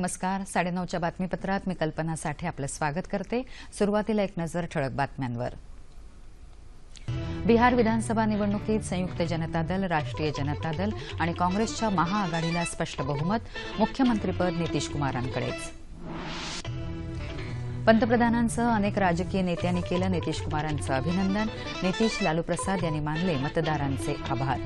नमस्कार. साडेनऊच्या बातमीपत्रात मी कल्पना साठे आपलं स्वागत करते. सुरुवातीला एक नजर ठळक बातम्यांवर. बिहार विधानसभा निवडणुकीत संयुक्त जनता दल राष्ट्रीय जनता दल आणि काँग्रेसच्या महाआघाडीला स्पष्ट बहुमत मुख्यमंत्रीपद नितीश कुमारांकडेच. पंतप्रधानांसह अनेक राजकीय नेत्यांनी केलं नितीश कुमारांचं अभिनंदन. नितीश लालू प्रसाद यांनी मानले मतदारांचे आभार.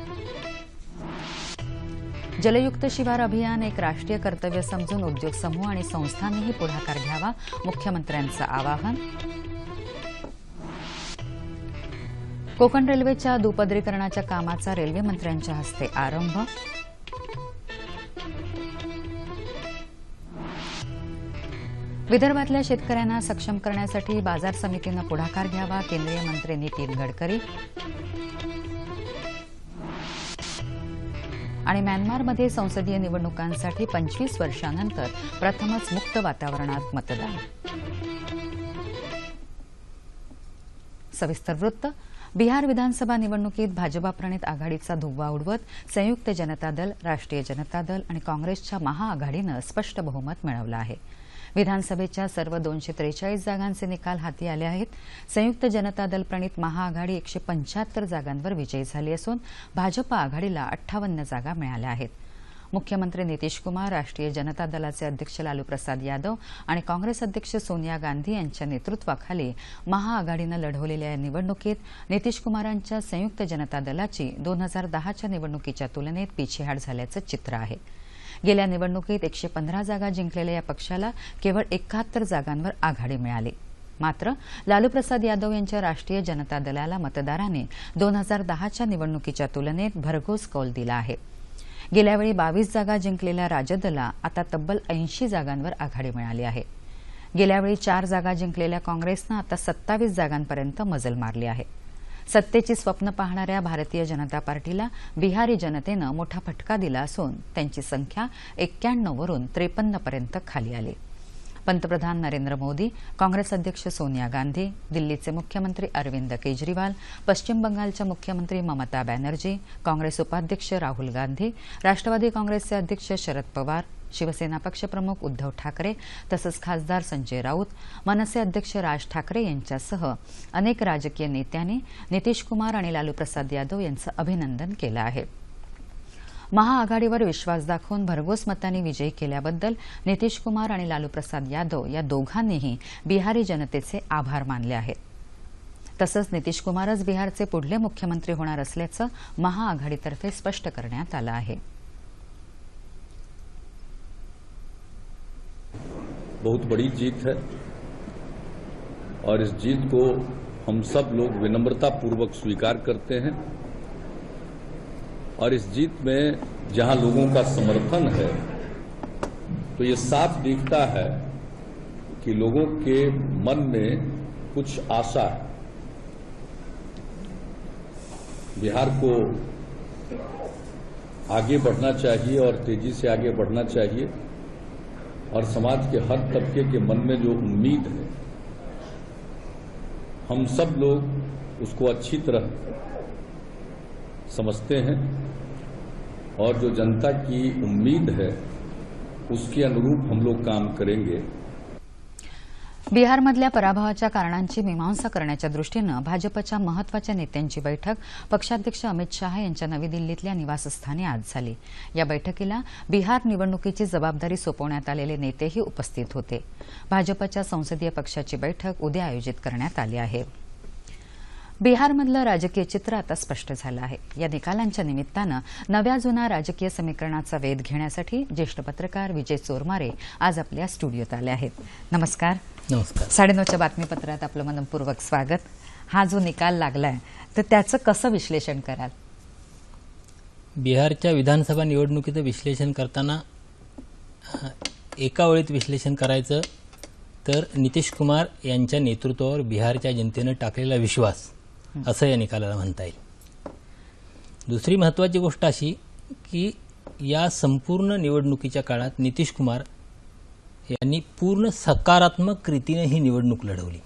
जलयुक्त शिवार अभियान एक राष्ट्रीय कर्तव्य समजून उद्योग समूह आणि संस्थांनीही पुढाकार घ्यावा मुख्यमंत्र्यांचं आवाहन. कोकण रेल्वेच्या दुपदरीकरणाच्या कामाचा रेल्वे मंत्र्यांच्या हस्ते आरंभ. विदर्भातल्या शेतकऱ्यांना सक्षम करण्यासाठी बाजार समितीनं पुढाकार घ्यावा केंद्रीय मंत्री नितीन गडकरी. आणि म्यानमारमध्ये संसदीय निवडणुकांसाठी पंचवीस वर्षानंतर प्रथमच मुक्त वातावरणात मतदान. सविस्तर वृत्त. बिहार विधानसभा निवडणुकीत भाजपाप्रणित आघाडीचा धुव्वा उडवत संयुक्त जनता दल राष्ट्रीय जनता दल आणि काँग्रेसच्या महाआघाडीनं स्पष्ट बहुमत मिळवलं आहे. विधानसभेच्या सर्व दोनशे त्रेचाळीस जागांचे निकाल हाती आले आहेत. संयुक्त जनता दल प्रणित महाआघाडी एकशे पंच्याहत्तर जागांवर विजयी झाली असून भाजपा आघाडीला अठ्ठावन्न जागा मिळाल्या आहेत. मुख्यमंत्री नितीश कुमार राष्ट्रीय जनता दलाचे अध्यक्ष लालू प्रसाद यादव आणि काँग्रेस अध्यक्ष सोनिया गांधी यांच्या नेतृत्वाखाली महाआघाडीनं लढवलेल्या या निवडणुकीत नितीश कुमारांच्या संयुक्त जनता दलाची दोन हजार दहाच्या निवडणुकीच्या तुलनेत पिछेहाट झाल्याचं चित्र आहे. गेल्या निवडणुकीत एकशे पंधरा जागा जिंकलेल्या या पक्षाला केवळ एकाहत्तर जागांवर आघाडी मिळाली. मात्र लालू प्रसाद यादव यांच्या राष्ट्रीय जनता दलाला मतदाराने दोन हजार दहाच्या निवडणुकीच्या तुलनेत भरघोस कौल दिला आहे. गेल्यावेळी बावीस जागा जिंकलेल्या राजदला आता तब्बल ऐंशी जागांवर आघाडी मिळाली आहे. गेल्यावेळी चार जागा जिंकलेल्या काँग्रेसनं आता सत्तावीस जागांपर्यंत मजल मारली आहे. सत्तेची स्वप्न पाहणाऱ्या भारतीय जनता पार्टीला बिहारी जनतेनं मोठा फटका दिला असून त्यांची संख्या एक्क्याण्णववरून त्रेपन्नपर्यंत खाली आली. पंतप्रधान नरेंद्र मोदी काँग्रेस अध्यक्ष सोनिया गांधी दिल्लीचे मुख्यमंत्री अरविंद केजरीवाल पश्चिम बंगालच्या मुख्यमंत्री ममता बॅनर्जी काँग्रेस उपाध्यक्ष राहुल गांधी राष्ट्रवादी काँग्रेसचे अध्यक्ष शरद पवार शिवसेना पक्षप्रमुख उद्धव ठाकरे तसंच खासदार संजय राऊत मनसे अध्यक्ष राज ठाकरे यांच्यासह अनेक राजकीय नेत्यांनी नितीश कुमार आणि लालू प्रसाद यादव यांचं अभिनंदन केलं आहे. महाआघाडीवर विश्वास दाखवून भरघोस मतांनी विजयी केल्याबद्दल नितीश कुमार आणि लालू प्रसाद यादव या दोघांनीही बिहारी जनतेचे आभार मानले आहेत. तसंच नितीश कुमारच बिहारचे पुढले मुख्यमंत्री होणार असल्याचं महाआघाडीतर्फे स्पष्ट करण्यात आलं आहे. बहुत बड़ी जीत है। और इस जीत को हम सब लोग विनम्रता पूर्वक स्वीकार करते हैं। और इस जीत में जहाँ लोगों का समर्थन है तो ये साफ़ दिखता है कि लोगों के मन में कुछ आशा है। बिहार को आगे बढ़ना चाहिए और तेज़ी से आगे बढ़ना चाहिए। और समाज के हर तबके के मन में जो उम्मीद है, हम सब लोग उसको अच्छी तरह समझते हैं और जो जनता की उम्मीद है, उसके अनुरूप हम लोग काम करेंगे। बिहारमधल्या पराभवाच्या कारणांची मीमांसा करण्याच्या दृष्टीनं भाजपच्या महत्त्वाच्या नेत्यांची बैठक पक्षाध्यक्ष अमित शहा यांच्या नवी दिल्लीतल्या निवासस्थानी आज झाली. या बैठकीला बिहार निवडणुकीची जबाबदारी सोपवण्यात आलेले नेतेही उपस्थित होते. भाजपच्या संसदीय पक्षाची बैठक उद्या आयोजित करण्यात आली आहे. बिहारमधलं राजकीय चित्र आता स्पष्ट झालं आहे. या निकालांच्या निमित्तानं नव्या जुना राजकीय समीकरणाचा वेध घेण्यासाठी ज्येष्ठ पत्रकार विजय चोरमारे आज आपल्या स्टुडिओत आले आहेत. नमस्कार. नमस्कार. साडेनऊच्या बातमीपत्रात आपलं मनपूर्वक स्वागत. हा जो निकाल लागलाय तर त्याचं कसं विश्लेषण कराल? बिहारच्या विधानसभा निवडणुकीचं विश्लेषण करताना एका वेळीत विश्लेषण करायचं तर नितीश कुमार यांच्या नेतृत्वावर बिहारच्या जनतेनं टाकलेला विश्वास असं या निकालाला म्हणता येईल. दुसरी महत्त्वाची गोष्ट अशी की या संपूर्ण निवडणुकीच्या काळात नितीश कुमार यांनी पूर्ण सकारात्मक रीतीने ही निवडणूक लढवली.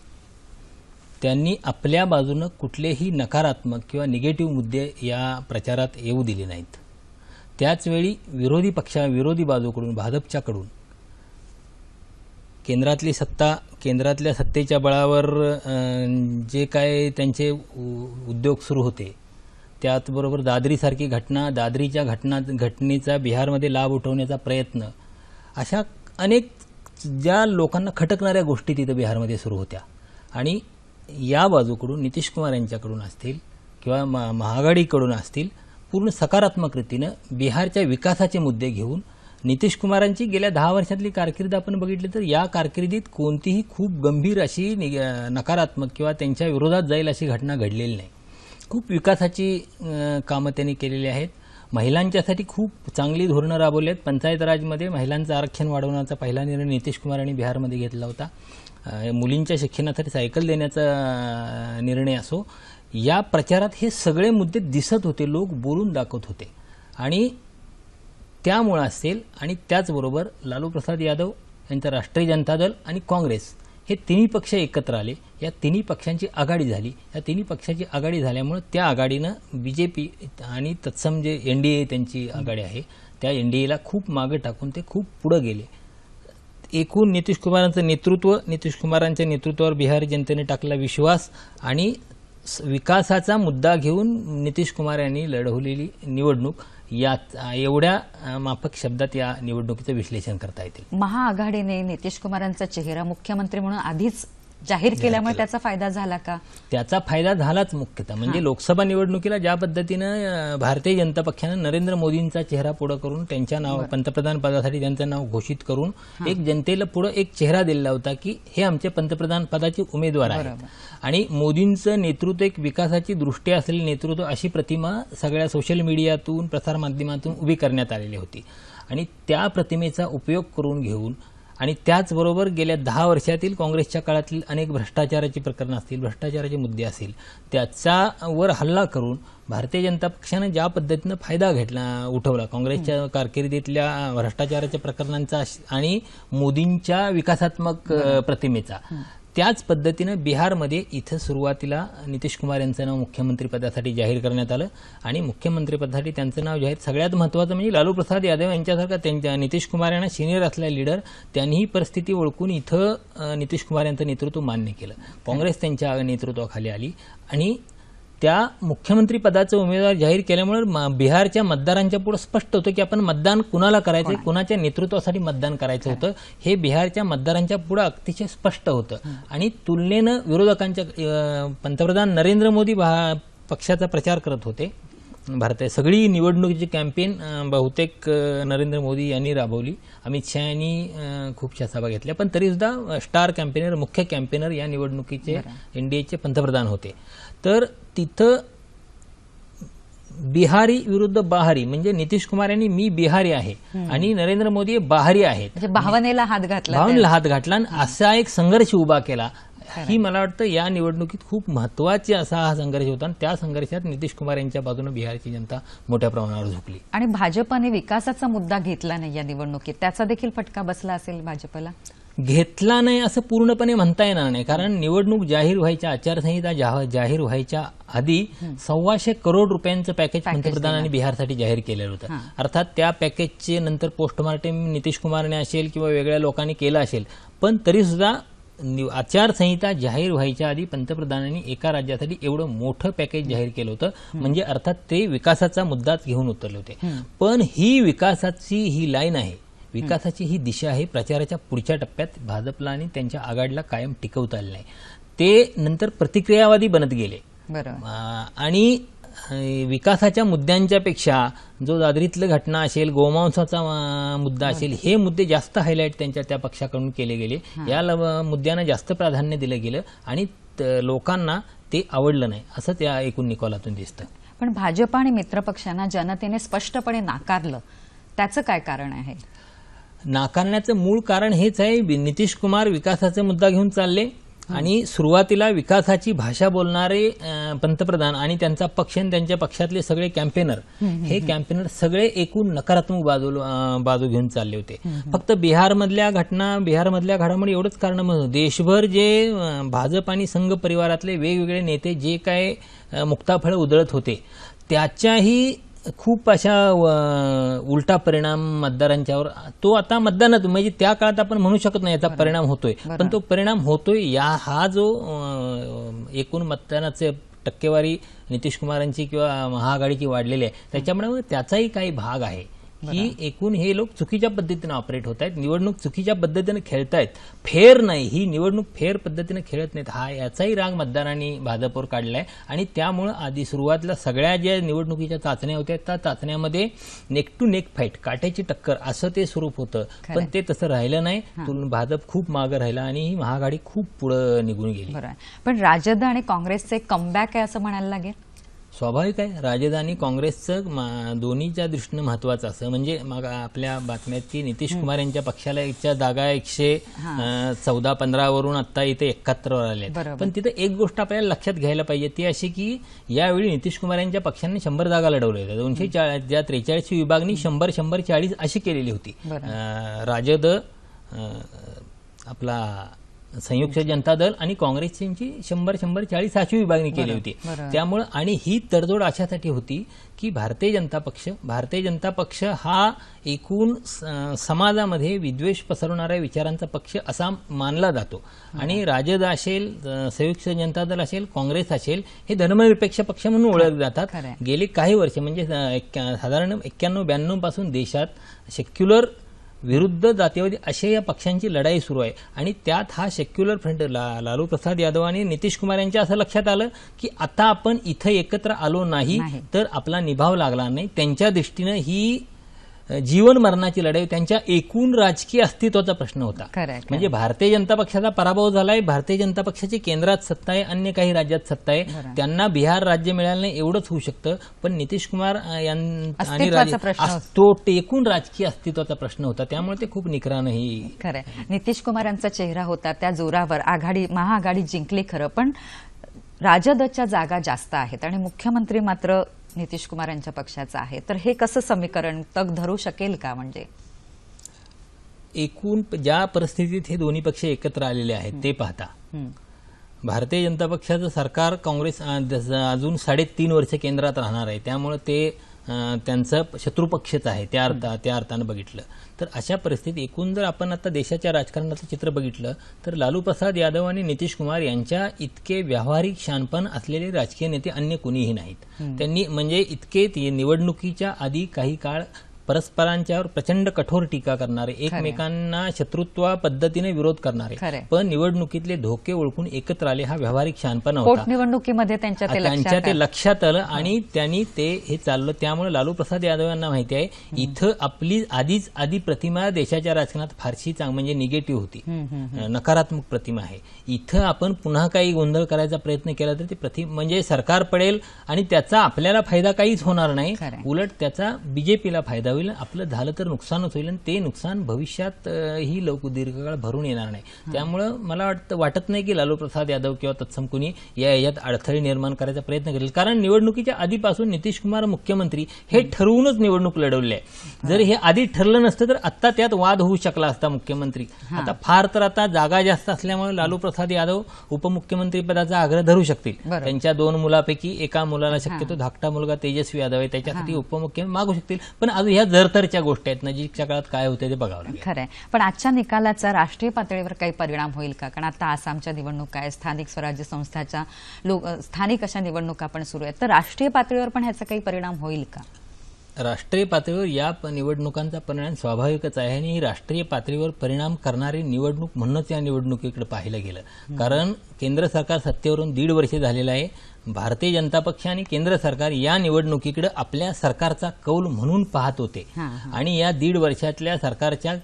त्यांनी आपल्या बाजूनं कुठलेही नकारात्मक किंवा निगेटिव्ह मुद्दे या प्रचारात येऊ दिले नाहीत. त्याचवेळी विरोधी पक्षा विरोधी बाजूकडून भाजपच्याकडून केंद्रातली सत्ता केंद्रातल्या सत्तेच्या बळावर अं, जे काय त्यांचे उ- उद्योग सुरू होते त्याचबरोबर दादरीसारखी घटना दादरीच्या घटना घटनेचा बिहारमध्ये लाभ उठवण्याचा प्रयत्न अशा अनेक ज्या लोकांना खटकणाऱ्या गोष्टी तिथं बिहारमध्ये सुरू होत्या. आणि या बाजूकडून नितीश कुमार यांच्याकडून असतील किंवा म- महाआघाडीकडून असतील पूर्ण सकारात्मक रीतीनं बिहारच्या विकासाचे मुद्दे घेऊन नितीश कुमारांची गेल्या दहा वर्षातली कारकिर्द आपण बघितली तर या कारकिर्दीत कोणतीही खूप गंभीर अशी नि- नकारात्मक किंवा त्यांच्या विरोधात जाईल अशी घटना घडलेली नाही. खूप विकासाची कामं त्यांनी केलेली आहेत. महिलांच्यासाठी खूप चांगली धोरणं राबवली आहेत. पंचायत राजमध्ये महिलांचं आरक्षण वाढवण्याचा पहिला निर्णय नितीश कुमार यांनी बिहारमध्ये घेतला होता. मुलींच्या शिक्षणासाठी सायकल देण्याचा निर्णय असो या प्रचारात हे सगळे मुद्दे दिसत होते लोक बोलून दाखवत होते. आणि त्यामुळं असेल आणि त्याचबरोबर लालू प्रसाद यादव यांचा राष्ट्रीय जनता दल आणि काँग्रेस हे तिन्ही पक्ष एकत्र आले. या तिन्ही पक्षांची आघाडी झाली. या तिन्ही पक्षाची आघाडी झाल्यामुळं त्या आघाडीनं बी जे पी आणि तत्सम जे एन डी ए त्यांची आघाडी आहे त्या एन डी एला खूप मागे टाकून ते खूप पुढं गेले. एकूण नितीश कुमारांचं नेतृत्व नितीश कुमारांच्या नेतृत्वावर बिहार जनतेने टाकला विश्वास आणि स- विकासाचा मुद्दा घेऊन नितीश कुमार यांनी लढवलेली निवडणूक. या एवढ्या माफक शब्दात या निवडणुकीचं विश्लेषण करता येतील. महाआघाडीने नितीश कुमारांचा चेहरा मुख्यमंत्री म्हणून आधीच जाहीर केल्यामुळे त्याचा फायदा झाला का? त्याचा फायदा झालाच मुख्यतः. म्हणजे लोकसभा निवडणुकीला ज्या पद्धतीनं भारतीय जनता पक्षानं नरेंद्र मोदींचा चेहरा पुढे करून त्यांच्या नाव पंतप्रधान पदासाठी त्यांचं नाव घोषित करून एक जनतेला पुढे एक चेहरा दिलेला होता की हे आमचे पंतप्रधान पदाचे उमेदवार आहेत. आणि मोदींचं नेतृत्व एक विकासाची दृष्टी असलेले नेतृत्व अशी प्रतिमा सगळ्या सोशल मीडियातून प्रसारमाध्यमातून उभी करण्यात आलेली होती. आणि त्या प्रतिमेचा उपयोग करून घेऊन आणि त्याचबरोबर गेल्या दहा वर्षातील काँग्रेसच्या काळातील अनेक भ्रष्टाचाराची प्रकरणं असतील भ्रष्टाचाराचे मुद्दे असतील त्याच्यावर हल्ला करून भारतीय जनता पक्षानं ज्या पद्धतीनं फायदा घेतला उठवला काँग्रेसच्या कारकिर्दीतल्या भ्रष्टाचाराच्या प्रकरणांचा आणि मोदींच्या विकासात्मक प्रतिमेचा. त्याच पद्धतीनं बिहारमध्ये इथं सुरुवातीला नितीश कुमार यांचं नाव मुख्यमंत्रीपदासाठी जाहीर करण्यात आलं. आणि मुख्यमंत्रीपदासाठी त्यांचं नाव जाहीर सगळ्यात महत्त्वाचं म्हणजे लालू प्रसाद यादव यांच्यासारखा त्यांच्या नितीश कुमार यांना सिनियर असलेला लीडर त्यांनी ही परिस्थिती ओळखून इथं नितीश कुमार यांचं नेतृत्व मान्य केलं. काँग्रेस त्यांच्या नेतृत्वाखाली आली. आणि त्या मुख्यमंत्री पदाचं उमेदवार जाहीर केल्यामुळे बिहारच्या मतदारांच्या पुढे स्पष्ट होतं की आपण मतदान कुणाला करायचं कुणाच्या नेतृत्वासाठी मतदान करायचं होतं हे बिहारच्या मतदारांच्या पुढे अतिशय स्पष्ट होतं. आणि तुलनेनं विरोधकांच्या पंतप्रधान नरेंद्र मोदी पक्षाचा प्रचार करत होते. भारतात सगळी निवडणुकीची कॅम्पेन बहुतेक नरेंद्र मोदी यांनी राबवली. अमित शहा यांनी अं, खूपशा सभा घेतल्या. पण तरीसुद्धा स्टार कॅम्पेनर मुख्य कॅम्पेनर या निवडणुकीचे एनडीएचे पंतप्रधान होते. तर तिथं बिहारी विरुद्ध बहारी म्हणजे नितीश कुमार यांनी मी बिहारी आहे आणि नरेंद्र मोदी हे बहारी आहेत. म्हणजे भावनेला हात घातला भावनेला हात घातला आणि असा एक संघर्ष उभा केला. ही मला वाटतं या निवडणुकीत खूप महत्वाची असा हा संघर्ष होता आणि त्या संघर्षात नितीश कुमार यांच्या बाजूने बिहारची जनता मोठ्या प्रमाणावर झुकली. आणि भाजपने विकासाचा मुद्दा घेतला नाही या निवडणुकीत. त्याचा देखील फटका बसला असेल भाजपला? घेतला नाही असं पूर्णपणे म्हणता येणार नाही. कारण निवडणूक जाहीर व्हायच्या आचारसंहिता जाहीर व्हायच्या आधी सव्वाशे करोड रुपयांचं पॅकेज पंतप्रधानांनी बिहारसाठी जाहीर केलेलं होतं. अर्थात त्या पॅकेजचे नंतर पोस्टमार्टम नितीश कुमारने असेल किंवा वेगळ्या लोकांनी केलं असेल. पण तरी सुद्धा आचारसंहिता जाहीर व्हायच्या आधी पंतप्रधानांनी एका राज्यासाठी एवढं मोठं पॅकेज जाहीर केलं होतं. म्हणजे अर्थात ते विकासाचा मुद्दाच घेऊन उतरले होते. पण ही विकासाची ही लाईन आहे विकासाची ही दिशा आहे प्रचाराच्या पुढच्या टप्प्यात भाजपला आणि त्यांच्या आघाडीला कायम टिकवता आले नाही ते नंतर प्रतिक्रियावादी बनत गेले. आणि विकासाच्या मुद्द्यांच्या पेक्षा जो दादरीतलं घटना असेल गोमांसाचा मुद्दा असेल हे मुद्दे जास्त हायलाईट त्यांच्या त्या पक्षाकडून केले गेले. या ल- मुद्द्यांना जास्त प्राधान्य दिलं गेलं आणि लोकांना ते आवडलं नाही. असं त्या एकूण निकालातून दिसतं. पण भाजप आणि मित्रपक्षांना जनतेने स्पष्टपणे नाकारलं. त्याचं काय कारण आहे? नाकारण्याचं मूळ कारण हेच आहे नितीश कुमार विकासाचा मुद्दा घेऊन चालले. आणि सुरुवातीला विकासाची भाषा बोलणारे पंतप्रधान आणि त्यांचा पक्ष आणि त्यांच्या पक्षातले सगळे कॅम्पेनर हे कॅम्पेनर सगळे एकूण नकारात्मक बाजू बाजू घेऊन चालले होते. फक्त बिहारमधल्या घटना बिहारमधल्या घडामोडी एवढंच कारण म्हणून देशभर जे भाजप आणि संघ परिवारातले वेगवेगळे नेते जे काय मुक्ताफळ उधळत होते त्याच्याही खूप अशा उलटा परिणाम मतदारांच्यावर तो आता मतदानात म्हणजे त्या काळात आपण म्हणू शकत नाही याचा परिणाम होतोय. पण तो परिणाम होतोय. या हा जो एकूण मतदानाचे टक्केवारी नितीश कुमारांची किंवा महाआघाडीची वाढलेली आहे त्याच्यामुळे त्याचाही काही भाग आहे. की एकूण हे लोक चुकीच्या पद्धतीने ऑपरेट होत आहेत निवडणूक चुकीच्या पद्धतीने खेळतायत फेर नाही. ही निवडणूक फेर पद्धतीने खेळत नाहीत. हा याचाही राग मतदारांनी भाजपवर काढलाय. आणि त्यामुळं आधी सुरुवातीला सगळ्या ज्या निवडणुकीच्या चाचण्या होत्या त्या चाचण्यामध्ये नेक टू नेक फाईट काट्याची टक्कर असं ते स्वरूप होतं. पण ते तसं राहिलं नाही. भाजप खूप मागं राहिला आणि ही महाआघाडी खूप पुढं निघून गेली. पण राजद आणि काँग्रेसचे कमबॅक आहे असं म्हणायला लागेल? स्वाभाविक आहे. राजधानी काँग्रेसचं मा- दोन्हीच्या दृष्टीनं महत्वाचं असं. म्हणजे मग आपल्या बातम्यात की नितीश कुमार यांच्या पक्षाला एकच्या जागा एकशे चौदा पंधरा वरून आता इथे एकाहत्तर वर आले. पण तिथे एक गोष्ट आपल्याला लक्षात घ्यायला पाहिजे ती अशी की यावेळी नितीश कुमार यांच्या पक्षाने शंभर जागा लढवल्या होत्या. दोनशे चाळीस ज्या त्रेचाळीस विभागणी शंभर शंभर चाळीस अशी केलेली होती. राजद आपला संयुक्त जनता दल आणि काँग्रेसची शंभर शंभर चाळीस अशी विभागणी केली होती. त्यामुळं आणि ही तडजोड अशासाठी होती की भारतीय जनता पक्ष भारतीय जनता पक्ष हा एकूण समाजामध्ये विद्वेष पसरवणाऱ्या विचारांचा पक्ष असा मानला जातो आणि राजद असेल संयुक्त जनता दल असेल काँग्रेस असेल हे धर्मनिरपेक्ष पक्ष म्हणून ओळखले जातात. गेली काही वर्ष म्हणजे साधारण एक्क्याण्णव ब्याण्णवपासून देशात सेक्युलर विरुद्ध जातीवादी अशा या पक्षांची लढाई सुरू आहे आणि त्यात हा सेक्युलर फ्रंट ला, लालू प्रसाद यादव आणि नितीश कुमार यांच्या असं लक्षात आलं की आता आपण इथं एकत्र आलो नाही. तर आपला निभाव लागला नाही त्यांच्या दृष्टीनं ही जीवन मरणाची लढाई त्यांच्या एकूण राजकीय अस्तित्वाचा प्रश्न होता. म्हणजे भारतीय जनता पक्षाचा पराभव झालाय भारतीय जनता पक्षाची केंद्रात सत्ता आहे अन्य काही राज्यात सत्ता आहे. त्यांना बिहार राज्य मिळालं नाही एवढंच होऊ शकतं. पण नितीश कुमार आणि तो टेकून राजकीय अस्तित्वाचा प्रश्न होता. त्यामुळे ते खूप निकरानं ही खरंय नितीश कुमार यांचा चेहरा होता त्या जोरावर. आघाडी महाआघाडी जिंकली खरं पण राजदच्या जागा जास्त आहेत. आणि मुख्यमंत्री मात्र नितीश कुमार यांच्या पक्षाचा आहे. तर हे कसं समीकरण तग धरू शकेल का म्हणजे? एकूण ज्या परिस्थितीत हे दोन्ही पक्ष एकत्र आलेले आहेत ते पाहता. भारतीय जनता पक्षाचं सरकार काँग्रेस अजून साडेतीन वर्ष केंद्रात राहणार आहे. त्यामुळे ते त्यांचं शत्रुपक्षच आहे त्या अर्थ त्या अर्थानं बघितलं. तर अशा परिस्थितीत एकूण जर आपण आता देशाच्या राजकारणाचं चित्र बघितलं तर लालू प्रसाद यादव आणि नितीश कुमार यांच्या इतके व्यावहारिक शानपण असलेले राजकीय नेते अन्य कुणीही नाहीत. त्यांनी म्हणजे इतके ते निवडणुकीच्या आधी काही काळ परस्परांच्यावर प्रचंड कठोर टीका करणारे एकमेकांना शत्रुत्व पद्धतीने विरोध करणारे. पण निवडणुकीतले धोके ओळखून एकत्र आले हा व्यावहारिक शहाणपणा होता. पोटनिवडणुकीमध्ये त्यांच्या ते लक्षात आलं. आलं आणि त्यांनी ते हे चाललं. त्यामुळे लालू प्रसाद यादव यांना माहिती आहे इथं आपली आधीच आधी प्रतिमा देशाच्या राजकारणात फारशी चांग म्हणजे निगेटिव्ह होती. नकारात्मक प्रतिमा आहे. इथं आपण पुन्हा काही गोंधळ करायचा प्रयत्न केला तर ती प्रतिमा म्हणजे सरकार पडेल आणि त्याचा आपल्याला फायदा काहीच होणार नाही. उलट त्याचा बीजेपीला फायदा होईल आपलं झालं तर नुकसानच होईल आणि ते नुकसान भविष्यात ही लोक दीर्घकाळ भरून येणार नाही. त्यामुळं मला वाटतं वाटत नाही की लालू प्रसाद यादव किंवा तत्सम कुणी या याच्यात अडथळे निर्माण करायचा प्रयत्न करेल. कारण निवडणुकीच्या आधीपासून नितीश कुमार मुख्यमंत्री हे ठरवूनच निवडणूक लढवली आहे. जर हे आधी ठरलं नसतं तर आता त्यात वाद होऊ शकला असता मुख्यमंत्री. आता फार तर आता जागा जास्त असल्यामुळे लालू प्रसाद यादव उपमुख्यमंत्री पदाचा आग्रह धरू शकतील. त्यांच्या दोन मुलापैकी एका मुलाला शक्यतो धाकटा मुलगा तेजस्वी यादव आहे त्याच्यासाठी उपमुख्यमंत्री मागू शकतील. पण अजून ह्या जरतरच्या गोष्टी आहेत. नजीकच्या काळात काय होते ते बघावं लागेल. खरंय. पण आजच्या निकालाचा राष्ट्रीय पातळीवर काही परिणाम होईल का? कारण आता आसामच्या निवडणुका आहे स्थानिक स्वराज्य संस्थाच्या लोक स्थानिक अशा निवडणुका पण सुरू आहेत. तर राष्ट्रीय पातळीवर पण ह्याचा काही परिणाम होईल का? राष्ट्रीय पातळीवर या निवडणुकांचा परिणाम स्वाभाविकच आहे आणि ही राष्ट्रीय पातळीवर परिणाम करणारी निवडणूक म्हणूनच या निवडणुकीकडे पाहिलं गेलं. कारण केंद्र सरकार सत्तेवरून दीड वर्ष झालेलं आहे. भारतीय जनता पक्ष आणि केंद्र सरकार या निवडणुकीकडे आपल्या सरकारचा कौल म्हणून पाहत होते. आणि या दीड वर्षातल्या सरकारच्या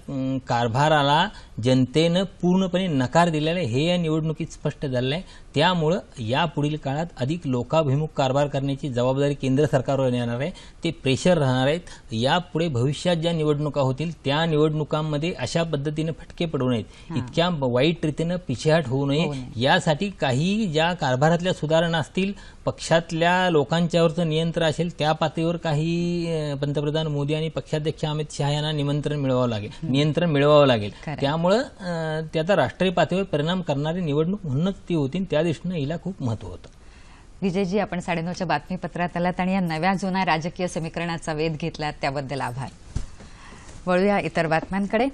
कारभाराला जनतेनं पूर्णपणे नकार दिलेला आहे. हे या निवडणुकीत स्पष्ट झालेलं आहे. त्यामुळं या पुढील काळात अधिक लोकाभिमुख कारभार करण्याची जबाबदारी केंद्र सरकारवर येणार आहे. ते प्रेशर राहणार आहेत. यापुढे भविष्यात ज्या निवडणुका होतील त्या निवडणुकांमध्ये अशा पद्धतीने फटके पडू नयेत. इतक्या वाईट रीतीनं पिछेहाट होऊ नये. यासाठी काही ज्या कारभारातल्या सुधारणा असतील पक्षातल्या लोकांच्यावरचं नियंत्रण असेल त्या पातळीवर काही पंतप्रधान मोदी आणि पक्षाध्यक्ष अमित शहा यांना निमंत्रण मिळवावं लागेल. नियंत्रण मिळवावं लागेल. त्यामुळं त्याचा राष्ट्रीय पातळीवर परिणाम करणारी निवडणूक म्हणूनच ती होती त्या दृष्टीनं हिला खूप महत्त्व होतं. विजयजी आपण साडेनऊच्या बातमीपत्रात आलात आणि या नव्या जुन्या राजकीय समीकरणाचा वेध घेतलात त्याबद्दल आभार. वळूया इतर बातम्यांकडे.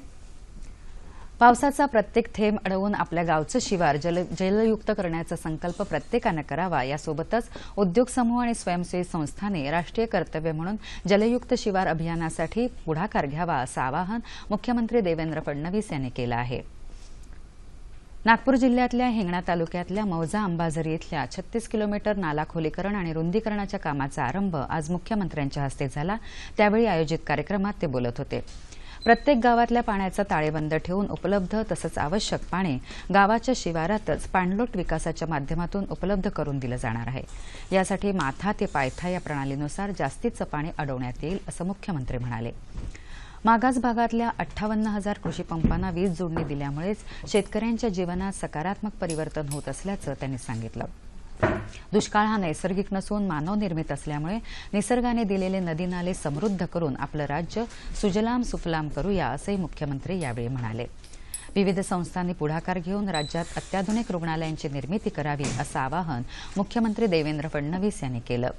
पावसाचा प्रत्येक थेंब अडवून आपल्या गावचं शिवार जल जलयुक्त करण्याचा संकल्प प्रत्येकानं करावा यासोबतच उद्योग समूह आणि स्वयंसेवी संस्थांनी राष्ट्रीय कर्तव्य म्हणून जलयुक्त शिवार अभियानासाठी पुढाकार घ्यावा असं आवाहन मुख्यमंत्री देवेंद्र फडणवीस यांनी केलं आहे. नागपूर जिल्ह्यातल्या हिंगणा तालुक्यातल्या मौजा अंबाझरी इथल्या छत्तीस किलोमीटर नाला खोलीकरण आणि रुंदीकरणाच्या कामाचा आरंभ आज मुख्यमंत्र्यांच्या हस्ते झाला. त्यावेळी आयोजित कार्यक्रमात ते बोलत होते. प्रत्येक गावातल्या पाण्याचा ताळेबंद ठेवून उपलब्ध तसंच आवश्यक पाणी गावाच्या शिवारातच पाणलोट विकासाच्या माध्यमातून उपलब्ध करून दिलं जाणार आहे. यासाठी माथा ते पायथा या प्रणालीनुसार जास्तीचं पाणी अडवण्यात येईल असं मुख्यमंत्री म्हणाले. मागास भागातल्या अठ्ठावन्न हजार कृषी पंपांना वीज जोडणी दिल्यामुळेच शेतकऱ्यांच्या जीवनात सकारात्मक परिवर्तन होत असल्याचं त्यांनी सांगितलं. दुष्काळ हा नैसर्गिक नसून मानवनिर्मित असल्यामुळे निसर्गाने दिलेले नदी नाले समृद्ध करून आपलं राज्य सुजलाम सुफलाम करूया असंही मुख्यमंत्री यावेळी म्हणाले. विविध संस्थांनी पुढाकार घेऊन राज्यात अत्याधुनिक रुग्णालयांची निर्मिती करावी असं आवाहन मुख्यमंत्री देवेंद्र फडणवीस यांनी केलं.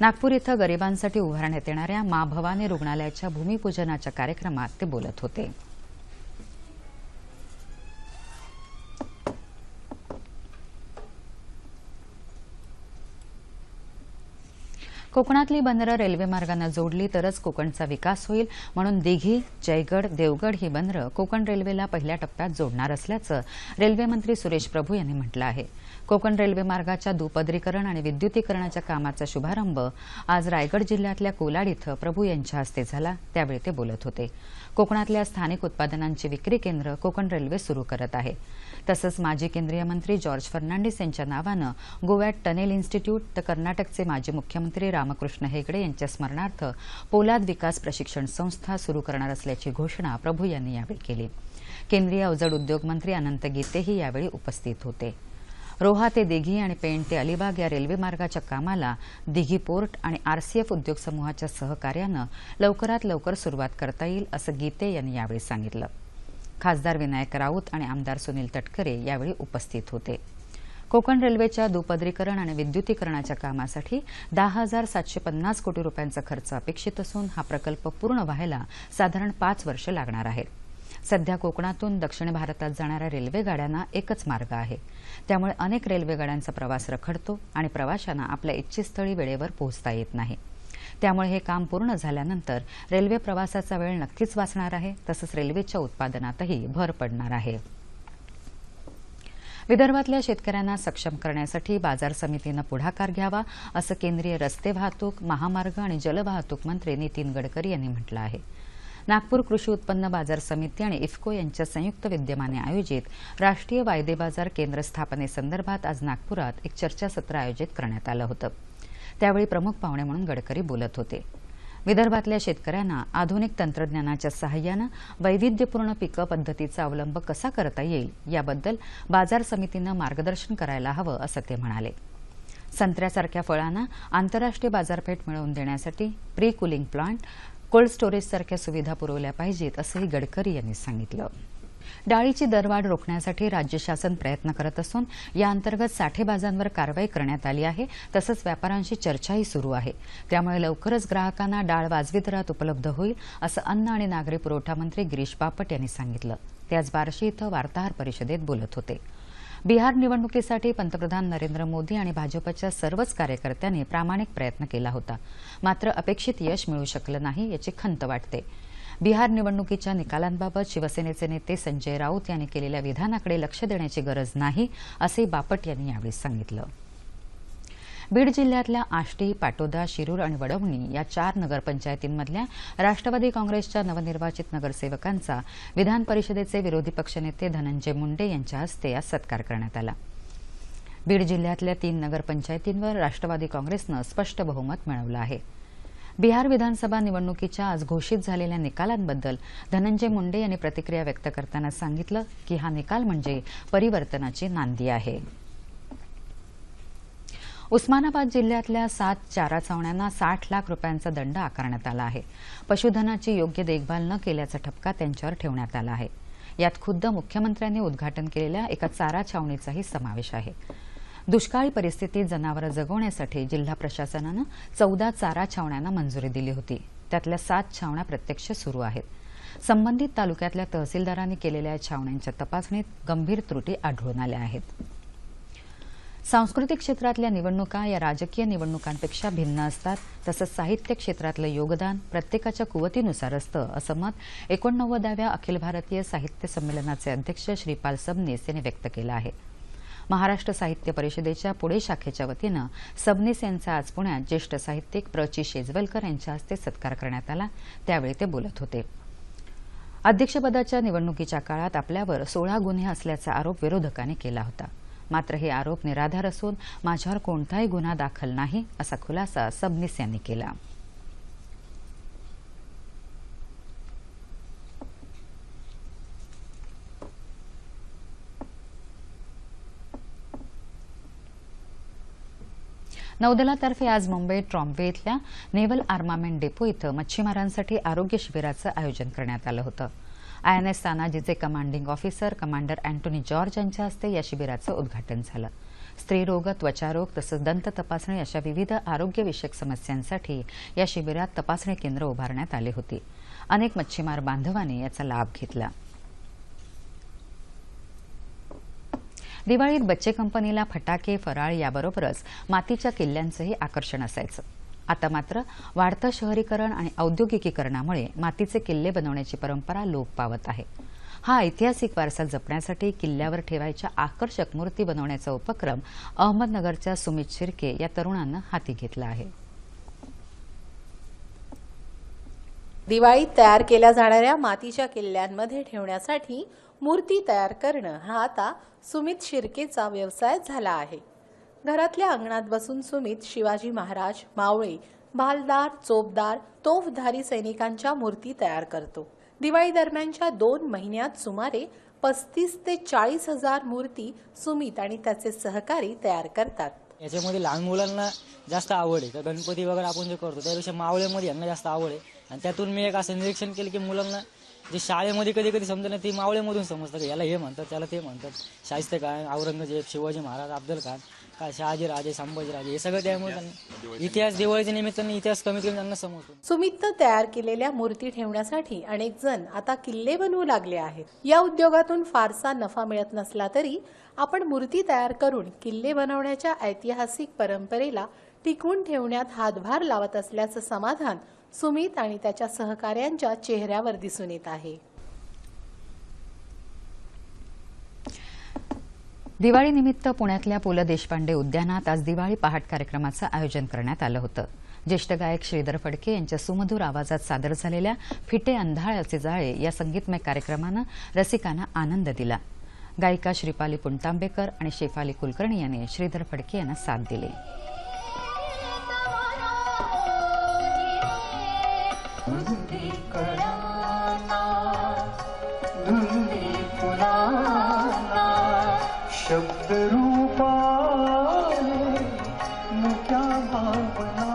नागपूर इथं गरिबांसाठी उभारण्यात येणाऱ्या मा भवानी रुग्णालयाच्या भूमिपूजनाच्या कार्यक्रमात ते बोलत होते. कोकणातली बंदरं रेल्वेमार्गानं जोडली तरच कोकणचा विकास होईल म्हणून दिघी जयगड देवगड ही बंदरं कोकण रेल्वेला पहिल्या टप्प्यात जोडणार असल्याचं रेल्वे मंत्री सुरेश प्रभू यांनी म्हटलं आहे. कोकण रेल्वे मार्गाच्या दुपदरीकरण आणि विद्युतीकरणाच्या कामाचा शुभारंभ आज रायगड जिल्ह्यातल्या कोलाड इथं प्रभू यांच्या हस्ते झाला. त्यावेळी ते बोलत होते. कोकणातल्या स्थानिक उत्पादनांची विक्री केंद्र कोकण रेल्वे सुरू करत आहे. तसंच माजी केंद्रीय मंत्री जॉर्ज फर्नांडिस यांच्या नावानं गोव्यात टनेल इन्स्टिट्यूट तर कर्नाटकचे माजी मुख्यमंत्री रामकृष्ण हेगडे यांच्या स्मरणार्थ पोलाद विकास प्रशिक्षण संस्था सुरू करणार असल्याची घोषणा प्रभू यांनी यावेळी केली. केंद्रीय अवजड उद्योग मंत्री अनंत गीतेही यावेळी उपस्थित होते. रोहा ते दिघी आणि पेण ते अलिबाग या रेल्वेमार्गाच्या कामाला दिघी पोर्ट आणि आरसीएफ उद्योग समूहाच्या सहकार्यानं लवकरात लवकर सुरुवात करता येईल असं गीते यांनी यावेळी सांगितलं. खासदार विनायक राऊत आणि आमदार सुनील तटकरे यावेळी उपस्थित होते. कोकण रेल्वेच्या दुपदरीकरण आणि विद्युतीकरणाच्या कामासाठी दहा हजार सातशे पन्नास कोटी रुपयांचा खर्च अपेक्षित असून हा प्रकल्प पूर्ण व्हायला साधारण पाच वर्ष लागणार आहेत. सध्या कोकणातून दक्षिण भारतात जाणाऱ्या रेल्वेगाड्यांना एकच मार्ग आहे. त्यामुळे अनेक रेल्वेगाड्यांचा प्रवास रखडतो आणि प्रवाशांना आपल्या इच्छितस्थळी वेळेवर पोहोचता येत नाही. त्यामुळे हे काम पूर्ण झाल्यानंतर रेल्वे प्रवासाचा वेळ नक्कीच वाचणार आहे तसंच रेल्वेच्या उत्पादनातही भर पडणार आहे. विदर्भातल्या शेतकऱ्यांना सक्षम करण्यासाठी बाजार समितीनं पुढाकार घ्यावा असं केंद्रीय रस्ते वाहतूक महामार्ग आणि जलवाहतूक मंत्री नितीन गडकरी यांनी म्हटलं आहे. नागपूर कृषी उत्पन्न बाजार समिती आणि इफ्को यांच्या संयुक्त विद्यमाने आयोजित राष्ट्रीय वायदे बाजार केंद्र स्थापनेसंदर्भात आज नागपुरात एक चर्चासत्र आयोजित करण्यात आलं होतं. त्यावेळी प्रमुख पाहुणे म्हणून गडकरी बोलत होते. विदर्भातल्या शेतकऱ्यांना आधुनिक तंत्रज्ञानाच्या सहाय्यानं वैविध्यपूर्ण पिकं पद्धतीचा अवलंब कसा करता येईल याबद्दल बाजार समितीनं मार्गदर्शन करायला हवं असं ते म्हणाले. संत्र्यासारख्या फळांना आंतरराष्ट्रीय बाजारपेठ मिळवून देण्यासाठी प्री कुलिंग प्लांट कोल्ड स्टोरेजसारख्या सुविधा पुरवल्या पाहिजेत असंही गडकरी यांनी सांगितलं. डाळीची दरवाढ रोखण्यासाठी राज्य शासन प्रयत्न करत असून या अंतर्गत साठेबाजांवर कारवाई करण्यात आली आहे तसंच व्यापाऱ्यांशी चर्चाही सुरू आहे. त्यामुळे लवकरच ग्राहकांना डाळ वाजवी दरात उपलब्ध होईल असं अन्न आणि नागरी पुरवठा मंत्री गिरीश बापट यांनी सांगितलं. ते आज बार्शी इथं वार्ताहर परिषदेत बोलत होते. बिहार निवडणुकीसाठी पंतप्रधान नरेंद्र मोदी आणि भाजपच्या सर्वच कार्यकर्त्यांनी प्रामाणिक प्रयत्न केला होता. मात्र अपेक्षित यश मिळू शकलं नाही याची खंत वाटते. बिहार निवडणुकीच्या निकालांबाबत शिवसेनेचे नेते संजय राऊत यांनी केलेल्या विधानाकडे लक्ष देण्याची गरज नाही असंही बापट यांनी यावेळी सांगितलं. बीड जिल्ह्यातल्या आष्टी पाटोदा शिरूर आणि वडवणी या चार नगरपंचायतींमधल्या राष्ट्रवादी काँग्रेसच्या नवनिर्वाचित नगरसेवकांचा विधान परिषदेचे विरोधी पक्षनेते धनंजय मुंडे यांच्या हस्ते आज सत्कार करण्यात आला. बीड जिल्ह्यातल्या तीन नगरपंचायतींवर राष्ट्रवादी काँग्रेसनं स्पष्ट बहुमत मिळवलं आहे. बिहार विधानसभा निवडणुकीच्या आज घोषित झालेल्या निकालांबद्दल धनंजय मुंडे यांनी प्रतिक्रिया व्यक्त करताना सांगितलं की हा निकाल म्हणजे परिवर्तनाची नांदी आहे. उस्मानाबाद जिल्ह्यातल्या सात चारा चावण्यांना साठ लाख रुपयांचा दंड आकारण्यात आला आहे. पशुधनाची योग्य देखभाल न केल्याचा ठपका त्यांच्यावर ठेवण्यात आला आहे. यात खुद्द मुख्यमंत्र्यांनी उद्घाटन केलेल्या एका चारा छावणीचाही समावेश आहे. दुष्काळी परिस्थितीत जनावरं जगवण्यासाठी जिल्हा प्रशासनानं चौदा चारा छावण्यांना मंजुरी दिली होती. त्यातल्या सात छावण्या प्रत्यक्ष सुरू आहेत. संबंधित तालुक्यातल्या तहसीलदारांनी केलेल्या छावण्यांच्या तपासणीत गंभीर त्रुटी आढळून आल्या आहेत. सांस्कृतिक क्षेत्रातल्या निवडणुका या राजकीय निवडणुकांपेक्षा भिन्न असतात. तसंच साहित्य क्षेत्रातलं योगदान प्रत्येकाच्या कुवतीनुसार असतं असं मत एकोणनव्वदाव्या अखिल भारतीय साहित्य संमेलनाचे अध्यक्ष श्रीपाल सबनीस यांनी व्यक्त केलं आहे. महाराष्ट्र साहित्य परिषदेच्या पुणे शाखेच्या वतीनं सबनीस यांचा आज पुण्यात ज्येष्ठ साहित्यिक प्रची शेजवलकर यांच्या हस्ते सत्कार करण्यात आला. त्यावेळी ते बोलत होते. अध्यक्षपदाच्या निवडणुकीच्या काळात आपल्यावर सोळा गुन्हे असल्याचा आरोप विरोधकांनी केला होता. मात्र हे आरोप निराधार असून माझ्यावर कोणताही गुन्हा दाखल नाही असा खुलासा सबनीस यांनी केला. नौदलातर्फे आज मुंबईत ट्रॉम्बे इथल्या नेव्हल आर्मामेंट डेपो इथं मच्छीमारांसाठी आरोग्य शिबिराचं आयोजन करण्यात आलं होतं. INS तानाजीचे commanding officer commander Antony George यांच्या हस्ते या शिबिराचं उद्घाटन झालं. स्त्रीरोग त्वचारोग तसंच दंत तपासणी अशा विविध आरोग्यविषयक समस्यांसाठी या शिबिरात तपासणी केंद्र उभारण्यात आली होती. अनेक मच्छीमार बांधवांनी याचा लाभ घेतला. दिवाळीत बच्चे कंपनीला फटाके फराळ याबरोबरच मातीच्या किल्ल्यांचंही आकर्षण असायचं. आता मात्र वाढतं शहरीकरण आणि औद्योगिकीकरणामुळे मातीचे किल्ले बनवण्याची परंपरा लोप पावत आहे. हा ऐतिहासिक वारसा जपण्यासाठी किल्ल्यावर ठेवायच्या आकर्षक मूर्ती बनवण्याचा उपक्रम अहमदनगरच्या सुमित शिर्के या तरुणानं हाती घेतला आहे. दिवाळीत तयार केल्या जाणाऱ्या मातीच्या किल्ल्यांमध्ये ठेवण्यासाठी मूर्ती तयार करणं हा आता सुमित शिर्केचा व्यवसाय झाला आहे. घरातल्या अंगणात बसून सुमित शिवाजी महाराज मावळे भालदार चोपदार तोफधारी सैनिकांच्या मूर्ती तयार करतो. दिवाळी दरम्यानच्या दोन महिन्यात सुमारे पस्तीस ते चाळीस हजार मूर्ती सुमित आणि त्याचे सहकारी तयार करतात. याच्यामध्ये लहान मुलांना जास्त आवड आहे. तर गणपती वगैरे आपण जे करतो त्यापेक्षा मावळ्यामध्ये यांना जास्त आवड आहे. आणि त्यातून मी एक असं निरीक्षण केलं की मुलांना जे शाळेमध्ये कधी कधी समजत नाही ते मावळ्यामधून समजतं याला हे म्हणतात त्याला ते म्हणतात. शाहिस्ते खान औरंगजेब शिवाजी महाराज अफजल खान. काय शहाजी राजे संभाजी राजे हे सगळं त्यामुळे त्यांना इतिहास दिवाळीच्या निमित्ताने इतिहास कमीत कमी त्यांना समजतो सुमितनं तयार केलेल्या मूर्ती ठेवण्यासाठी अनेक जण आता किल्ले बनवू लागले आहेत. या उद्योगातून फारसा नफा मिळत नसला तरी आपण मूर्ती तयार करून किल्ले बनवण्याच्या ऐतिहासिक परंपरेला टिकवून ठेवण्यात हातभार लावत असल्याचं समाधान सुमित आणि त्याच्या सहकाऱ्यांच्या चेहऱ्यावर दिसून येत आहे. दिवाळीनिमित्त पुण्यातल्या पु ल देशपांडे उद्यानात आज दिवाळी पहाट कार्यक्रमाचं आयोजन करण्यात आलं होतं. ज्येष्ठ गायक श्रीधर फडके यांच्या सुमधूर आवाजात सादर झालेल्या फिटे अंधाळ्याचे जाळे या संगीतमय कार्यक्रमानं रसिकांना आनंद दिला. गायिका श्रीपाली पुणतांबेकर आणि शेफाली कुलकर्णी यांनी श्रीधर फडके यांना साथ दिली. शब्दरूपा मुक्या भावना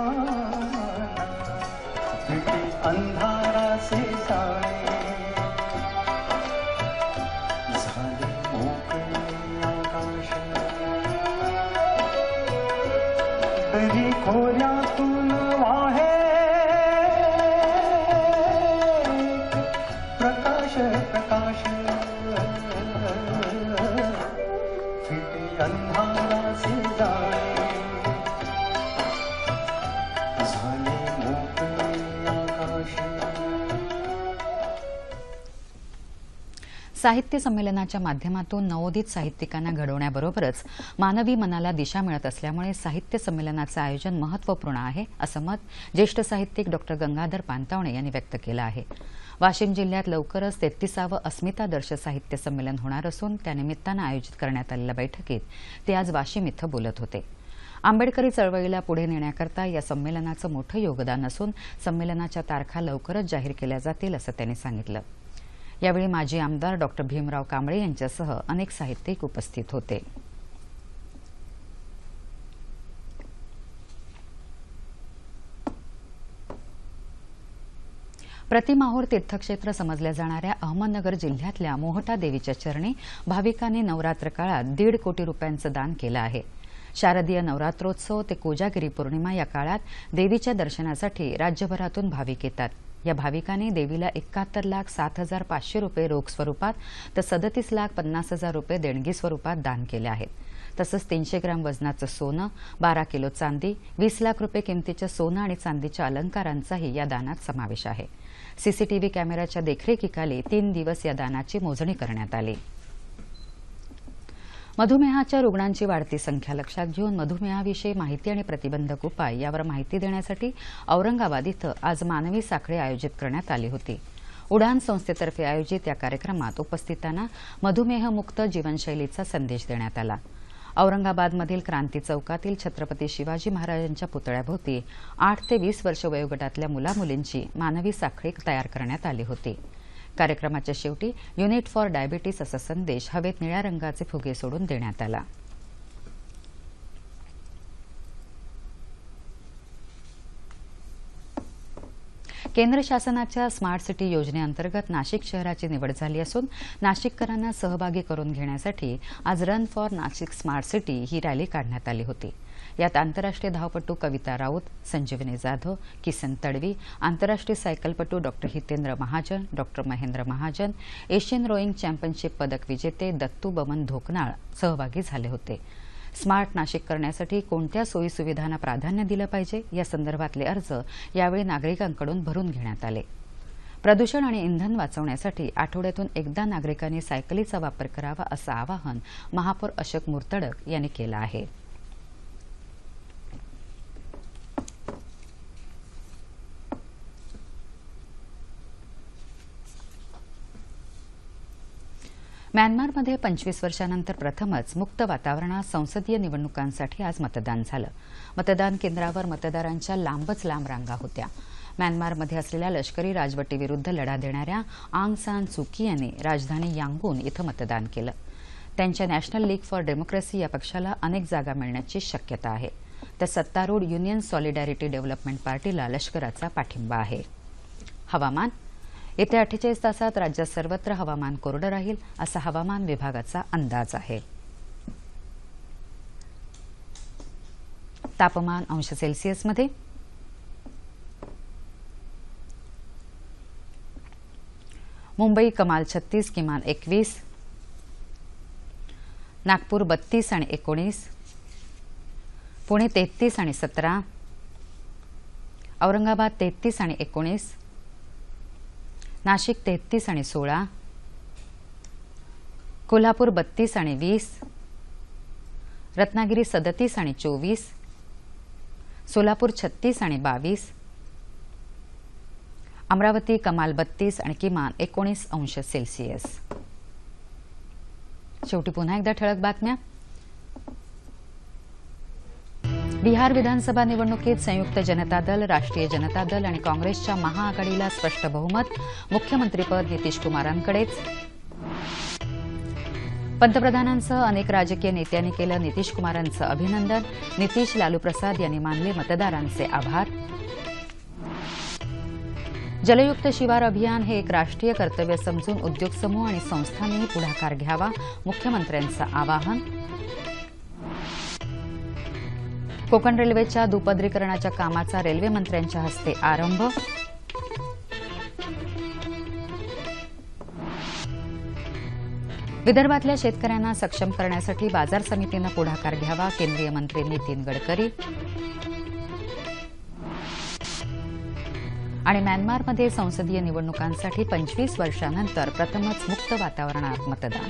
साहित्य संमेलनाच्या माध्यमातून नवोदित साहित्यिकांना घडवण्याबरोबरच मानवी मनाला दिशा मिळत असल्यामुळे साहित्य संमेलनाचं आयोजन महत्त्वपूर्ण आहे असं मत ज्येष्ठ साहित्यिक डॉक्टर गंगाधर पानतावणे यांनी व्यक्त केलं आहे. वाशिम जिल्ह्यात लवकरच तेहतीसावं अस्मितादर्श साहित्य संमेलन होणार असून त्यानिमित्तानं आयोजित करण्यात आलेल्या बैठकीत ते आज वाशिम इथं बोलत होते. आंबेडकरी चळवळीला पुढे नेण्याकरता या संमेलनाचं मोठं योगदान असून संमेलनाच्या तारखा लवकरच जाहीर केल्या जातील असं त्यांनी सांगितलं. यावेळी माजी आमदार डॉक्टर भीमराव कांबळे यांच्यासह अनेक साहित्यिक उपस्थित होते. प्रतिमाहोर तीर्थक्षेत्र समजल्या जाणाऱ्या अहमदनगर जिल्ह्यातल्या मोहटा देवीच्या चरणी भाविकांनी नवरात्र काळात दीड कोटी रुपयांचं दान केलं आहे. शारदीय नवरात्रोत्सव ते कोजागिरी पौर्णिमा या काळात देवीच्या दर्शनासाठी राज्यभरातून भाविक येतात. या भाविकांनी देवीला एकाहत्तर लाख सात हजार पाचशे रुपये रोख स्वरूपात तर सदतीस लाख पन्नास हजार रुपये देणगी स्वरूपात दान केले आहेत. तसंच तीनशे ग्रॅम वजनाचं सोनं बारा किलो चांदी वीस लाख रुपये किमतीच्या सोनं आणि चांदीच्या अलंकारांचाही या दानात समावेश आहे. सीसीटीव्ही कॅमेऱ्याच्या देखरेखीखाली तीन दिवस या दानाची मोजणी करण्यात आली. मधुमेहाच्या रुग्णांची वाढती संख्या लक्षात घेऊन मधुमेहाविषयी माहिती आणि प्रतिबंधक उपाय यावर माहिती देण्यासाठी औरंगाबाद इथं आज मानवी साखळी आयोजित करण्यात आली होती. उडान संस्थेतर्फे आयोजित या कार्यक्रमात उपस्थितांना मधुमेहमुक्त जीवनशैलीचा संदेश देण्यात आला. औरंगाबादमधील क्रांती चौकातील छत्रपती शिवाजी महाराजांच्या पुतळ्याभोवती आठ ते वीस वर्ष वयोगटातल्या मुलामुलींची मानवी साखळी तयार करण्यात आली होती. कार्यक्रमाच्या शेवटी युनिट फॉर डायबिटीस असा संदेश हवेत निळ्या रंगाचे फुगे सोडून देण्यात आला. केंद्र शासनाच्या स्मार्ट सिटी योजनेअंतर्गत नाशिक शहराची निवड झाली असून नाशिककरांना सहभागी करून घेण्यासाठी आज run for Nashik smart city he rally काढण्यात आली होती. यात आंतरराष्ट्रीय धावपटू कविता राऊत संजीवनी जाधव किसन तडवी आंतरराष्ट्रीय सायकलपटू doctor Hitendra Mahajan doctor Mahendra Mahajan Asian rowing championship पदक विजेते दत्तू बमन धोकनाळ सहभागी झाले होते. स्मार्ट नाशिक करण्यासाठी कोणत्या सोयी सुविधांना प्राधान्य दिलं पाहिजे? या संदर्भातले अर्ज यावेळी नागरिकांकडून भरून घेण्यात आले. प्रदूषण आणि इंधन वाचवण्यासाठी आठवड्यातून एकदा नागरिकांनी सायकलीचा वापर करावा असं आवाहन महापौर अशोक मुर्तडक यांनी केलं आहे. म्यानमारमध्ये पंचवीस वर्षानंतर प्रथमच मुक्त वातावरणात संसदीय निवडणुकांसाठी आज मतदान झालं. मतदान केंद्रावर मतदारांच्या लांबच लांब रांगा होत्या. म्यानमारमध्ये असलेल्या लष्करी राजवटीविरुद्ध लढा देणाऱ्या आंग सान सुकी यांनी राजधानी यांगून इथं मतदान केलं. त्यांच्या नॅशनल लीग फॉर डेमोक्रेसी या पक्षाला अनेक जागा मिळण्याची शक्यता आहे. तर सत्तारूढ युनियन सॉलिडॅरिटी डेव्हलपमेंट पार्टीला लष्कराचा पाठिंबा आहे. हवामान येत्या अठ्ठेचाळीस तासात राज्यात सर्वत्र हवामान कोरडं राहील असा हवामान विभागाचा अंदाज आहे. तापमान अंश सेल्सिअसमध्ये मुंबई कमाल छत्तीस किमान एकवीस. नागपूर बत्तीस आणि एकोणीस. पुणे तेहतीस आणि सतरा. औरंगाबाद तेहतीस आणि एकोणीस. नाशिक तेहतीस आणि सोळा. कोल्हापूर बत्तीस आणि वीस. रत्नागिरी सदतीस आणि चोवीस. सोलापूर छत्तीस आणि बावीस. अमरावती कमाल बत्तीस आणि किमान एकोणीस अंश सेल्सिअस. शेवटी पुन्हा एकदा ठळक बातम्या. बिहार विधानसभा निवडणुकीत संयुक्त जनता दल राष्ट्रीय जनता दल आणि काँग्रेसच्या महाआघाडीला स्पष्ट बहुमत. मुख्यमंत्रीपद नितीश कुमारांकडेच. पंतप्रधानांसह अनेक राजकीय नेत्यांनी केलं नितीश कुमारांचं अभिनंदन. नितीश लालू प्रसाद यांनी मानले मतदारांचे आभार. जलयुक्त शिवार अभियान हे एक राष्ट्रीय कर्तव्य समजून उद्योग समूह आणि संस्थांनीही पुढाकार घ्यावा मुख्यमंत्र्यांचं आवाहन. कोकण रेल्वेच्या दुपदरीकरणाच्या कामाचा रेल्वे मंत्र्यांच्या हस्ते आरंभ. विदर्भातल्या शेतकऱ्यांना सक्षम करण्यासाठी बाजार समितीनं पुढाकार घ्यावा केंद्रीय मंत्री नितीन गडकरी. आणि म्यानमारमध्ये संसदीय निवडणुकांसाठी पंचवीस वर्षानंतर प्रथमच मुक्त वातावरणात मतदान.